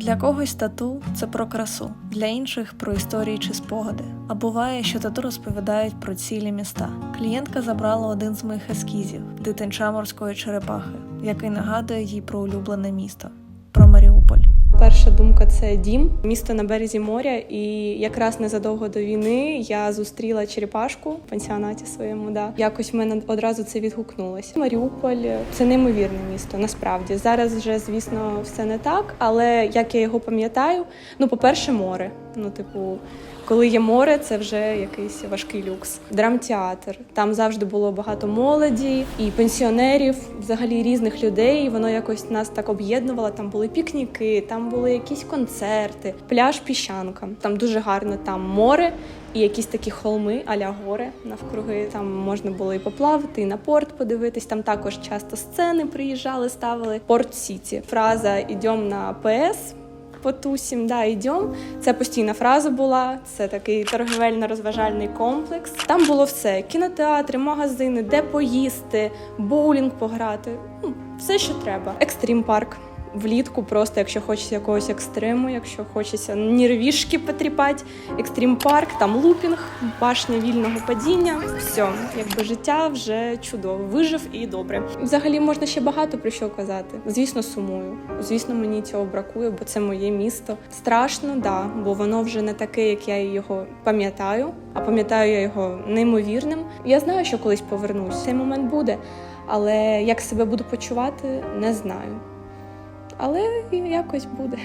Для когось тату це про красу, для інших про історії чи спогади. А буває, що тату розповідають про цілі міста. Клієнтка забрала один з моїх ескізів дитинча морської черепахи, який нагадує їй про улюблене місто про Маріуполь. Перша думка це дім, місто на березі моря. І якраз незадовго до війни я зустріла черепашку в пансіонаті своєму. Да якось мене одразу це відгукнулося. Маріуполь це неймовірне місто. Насправді зараз вже звісно все не так, але як я його пам'ятаю, ну по-перше, море. Ну, типу. Коли є море, це вже якийсь важкий люкс. Драмтеатр. Там завжди було багато молоді і пенсіонерів, взагалі різних людей. Воно якось нас так об'єднувало. Там були пікніки, там були якісь концерти, пляж Піщанка. Там дуже гарно там море і якісь такі холми, аля гори навкруги. Там можна було і поплавати, і на порт подивитись. Там також часто сцени приїжджали, ставили. Порт Сіті. Фраза Ідем на ПС потусім, да, йдем. Це постійна фраза була. Це такий торговельно-розважальний комплекс. Там було все: кінотеатри, магазини, де поїсти, боулінг пограти. Ну, все, що треба. Екстрім парк. Влітку, просто якщо хочеться якогось екстриму, якщо хочеться нервішки потріпати, екстрім парк, там лупінг, башня вільного падіння. Все, якби життя вже чудово, вижив і добре. Взагалі можна ще багато про що казати. Звісно, сумую. Звісно, мені цього бракує, бо це моє місто. Страшно, да, бо воно вже не таке, як я його пам'ятаю. А пам'ятаю я його неймовірним. Я знаю, що колись повернусь. Цей момент буде, але як себе буду почувати, не знаю. Але якось буде.